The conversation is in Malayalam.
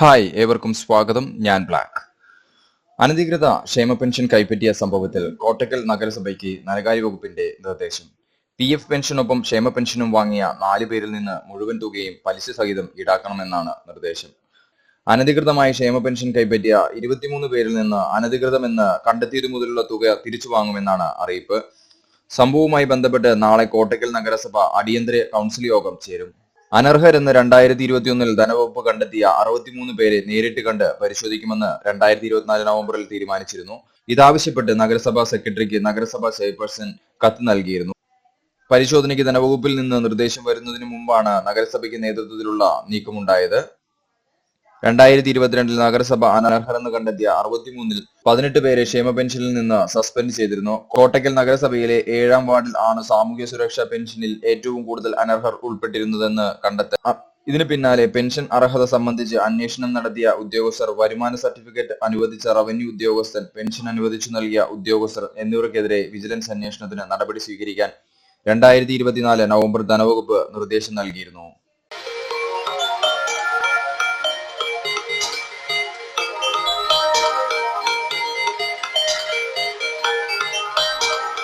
ഹായ് ഏവർക്കും സ്വാഗതം. ഞാൻ ബ്ലാക്ക്. അനധികൃത ക്ഷേമ പെൻഷൻ കൈപ്പറ്റിയ സംഭവത്തിൽ കോട്ടക്കൽ നഗരസഭയ്ക്ക് ധനകാര്യ വകുപ്പിന്റെ നിർദ്ദേശം. പി എഫ് പെൻഷനൊപ്പം ക്ഷേമ പെൻഷനും വാങ്ങിയ നാല് പേരിൽ നിന്ന് മുഴുവൻ തുകയും പലിശ സഹിതം ഈടാക്കണമെന്നാണ് നിർദ്ദേശം. അനധികൃതമായി ക്ഷേമ പെൻഷൻ കൈപ്പറ്റിയ ഇരുപത്തിമൂന്ന് പേരിൽ നിന്ന് അനധികൃതമെന്ന് കണ്ടെത്തിയതു മുതലുള്ള തുക തിരിച്ചു വാങ്ങുമെന്നാണ് അറിയിപ്പ്. സംഭവവുമായി ബന്ധപ്പെട്ട് നാളെ കോട്ടക്കൽ നഗരസഭ അടിയന്തര കൗൺസിൽ യോഗം ചേരും. അനർഹരെന്ന് രണ്ടായിരത്തി ഇരുപത്തിയൊന്നിൽ ധനവകുപ്പ് കണ്ടെത്തിയ അറുപത്തിമൂന്ന് പേരെ നേരിട്ട് കണ്ട് പരിശോധിക്കുമെന്ന് രണ്ടായിരത്തി ഇരുപത്തിനാല് നവംബറിൽ തീരുമാനിച്ചിരുന്നു. ഇതാവശ്യപ്പെട്ട് നഗരസഭാ സെക്രട്ടറിക്ക് നഗരസഭാ ചെയർപേഴ്സൺ കത്ത് നൽകിയിരുന്നു. പരിശോധനയ്ക്ക് ധനവകുപ്പിൽ നിന്ന് നിർദ്ദേശം വരുന്നതിന് മുമ്പാണ് നഗരസഭയ്ക്ക് നേതൃത്വത്തിലുള്ള നീക്കമുണ്ടായത്. രണ്ടായിരത്തി ഇരുപത്തിരണ്ടിൽ നഗരസഭ അനർഹരെന്ന് കണ്ടെത്തിയ അറുപത്തിമൂന്നിൽ പതിനെട്ട് പേരെ ക്ഷേമ പെൻഷനിൽ നിന്ന് സസ്പെൻഡ് ചെയ്തിരുന്നു. കോട്ടയ്ക്കൽ നഗരസഭയിലെ ഏഴാം വാർഡിൽ ആണ് സാമൂഹ്യ സുരക്ഷാ പെൻഷനിൽ ഏറ്റവും കൂടുതൽ അനർഹർ ഉൾപ്പെട്ടിരുന്നതെന്ന് കണ്ടെത്തി ഇതിനു പിന്നാലെ പെൻഷൻ അർഹത സംബന്ധിച്ച് അന്വേഷണം നടത്തിയ ഉദ്യോഗസ്ഥർ വരുമാന സർട്ടിഫിക്കറ്റ് അനുവദിച്ച റവന്യൂ ഉദ്യോഗസ്ഥൻ പെൻഷൻ അനുവദിച്ചു നൽകിയ ഉദ്യോഗസ്ഥർ എന്നിവർക്കെതിരെ വിജിലൻസ് അന്വേഷണത്തിന് നടപടി സ്വീകരിക്കാൻ രണ്ടായിരത്തി ഇരുപത്തിനാല് നവംബർ ധനവകുപ്പ് നിർദ്ദേശം നൽകിയിരുന്നു.